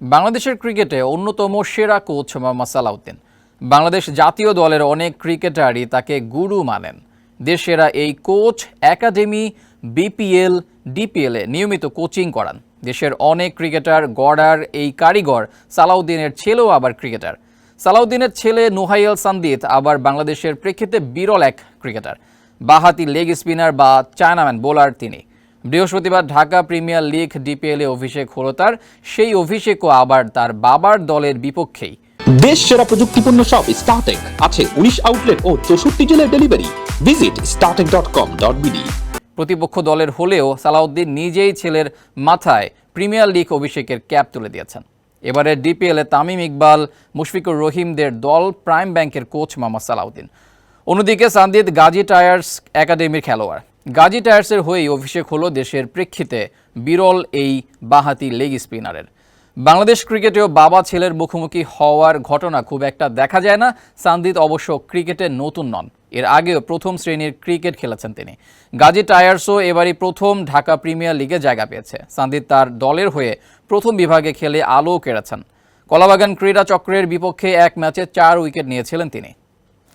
বাংলাদেশের ক্রিকেটে অন্যতম সেরা কোচ মোহাম্মদ সালাউদ্দিন। বাংলাদেশ জাতীয় দলের অনেক ক্রিকেটারই তাকে গুরু মানেন। দেশেরা এই কোচ একাডেমি, বিপিএল, ডিপিএলে নিয়মিত কোচিং করান। দেশের অনেক ক্রিকেটার গড়ার এই কারিগর সালাউদ্দিনের ছেলেও আবার ক্রিকেটার। সালাউদ্দিনের ছেলে নুহাইল সান্দিত আবার বাংলাদেশের প্রেক্ষিতে বিরল এক ক্রিকেটার। বাহাতি লেগ স্পিনার বা চায়নাম্যান বোলার তিনি। বৃহস্পতিবার ঢাকা প্রিমিয়ার লিগ ডিপিএলে অভিষেক হলো তার সেই অভিষেকও আবার তার বাবার দলের বিপক্ষেই। দেশ সেরা প্রযুক্তিপূর্ণ সব স্টার্টেক আছে উনিশ আউটলেট ও চৌষট্টি জেলার delivery visit Startech dot com dot BD প্রতিপক্ষ দলের হলেও সালাউদ্দিন নিজেই ছেলের মাথায় প্রিমিয়ার লিগ অভিষেকের ক্যাপ তুলে দিয়েছেন। এবারে ডিপিএলে তামিম ইকবাল মুশফিকুর রহিমদের দল প্রাইম ব্যাংকের কোচ মোহাম্মদ সালাউদ্দিন। অন্যদিকে সান্দিদ গাজী টায়ার্স একাডেমির খেলোয়াড়। গাজী টায়ার্সের হয়েই অভিষেক হলো দেশের প্রেক্ষিতে বিরল এই বাহাতি লেগ স্পিনারের। বাংলাদেশ ক্রিকেটেও বাবা ছেলের মুখোমুখি হওয়ার ঘটনা খুব একটা দেখা যায় না। সান্দিত অবশ্য ক্রিকেটে নতুন নন। এর আগেও প্রথম শ্রেণির ক্রিকেট খেলেছেন তিনি। গাজী টায়ার্সও এবারই প্রথম ঢাকা প্রিমিয়ার লিগে জায়গা পেয়েছে। সান্দিত তার দলের হয়ে প্রথম বিভাগে খেলে আলো কেড়েছেন। কলাবাগান ক্রীড়া চক্রের বিপক্ষে এক ম্যাচে চার উইকেট নিয়েছিলেন তিনি।